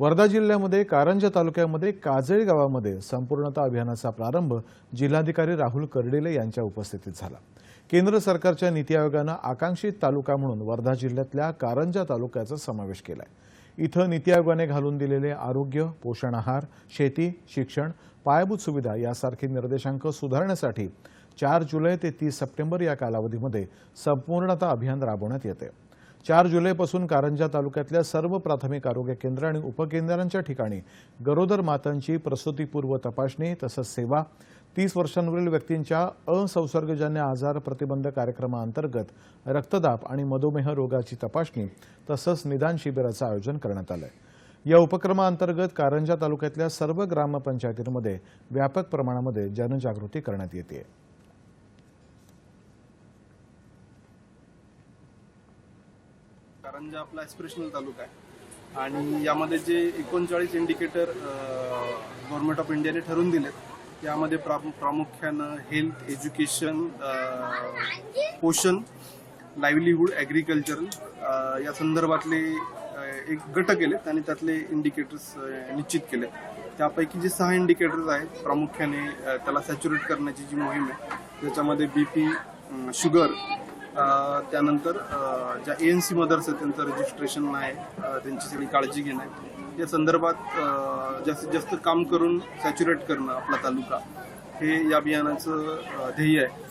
वर्धा जिल्ह्यामध्ये कारंजा तालुक्यामध्ये काजळी गावामध्ये संपूर्णता अभियानाचा प्रारंभ जिल्हाधिकारी राहुल कर्डिले यांच्या उपस्थितीत झाला. केंद्र सरकारच्या नीती आयोगानं आकांक्षित तालुका म्हणून वर्धा जिल्ह्यातल्या कारंजा तालुक्याचा समावेश केलाय. इथं नीती आयोगाने घालून दिलेले आरोग्य पोषण आहार शेती शिक्षण पायाभूत सुविधा यासारखे निर्देशांक सुधारण्यासाठी चार जुलै ते तीस सप्टेंबर या कालावधीमध्ये संपूर्णता अभियान राबवण्यात येते चार जुलैपासून कारंजा तालुक्यातल्या सर्व प्राथमिक आरोग्य केंद्र आणि उपकेंद्रांच्या ठिकाणी गरोदर मातांची प्रसूतीपूर्व तपासणी तसंच सेवा. तीस वर्षांवरील व्यक्तींच्या असंसर्गजन्य आजार प्रतिबंध कार्यक्रमाअंतर्गत रक्तदाब आणि मधुमेह रोगाची तपासणी तसंच निदान शिबिराचं आयोजन करण्यात आलंय. या उपक्रमाअंतर्गत कारंजा तालुक्यातल्या सर्व ग्रामपंचायतींमध्ये व्यापक प्रमाणामध्ये जनजागृती करण्यात येते कारंजा आपला ॲस्पिरेशनल तालुका आहे. आणि यामध्ये जे एकोणचाळीस इंडिकेटर गव्हर्नमेंट ऑफ इंडियाने ठरवून दिलेत यामध्ये प्रा प्रामुख्यानं हेल्थ एज्युकेशन पोषण लाईव्हलीहूड ॲग्रिकल्चरल या संदर्भातले एक गट केलेत आणि त्यातले इंडिकेटर्स निश्चित केले त्यापैकी जे सहा इंडिकेटर्स आहेत प्रामुख्याने त्याला सॅच्युरेट करण्याची जी मोहीम आहे त्याच्यामध्ये बी पी शुगर त्यानंतर ज्या ए एन सी मदर्स आहेत त्यांचं रजिस्ट्रेशन आहे त्यांची सगळी काळजी घेणं आहे. या संदर्भात जास्तीत जास्त काम करून सॅच्युरेट करणं आपला तालुका हे या अभियानाचं ध्येय आहे.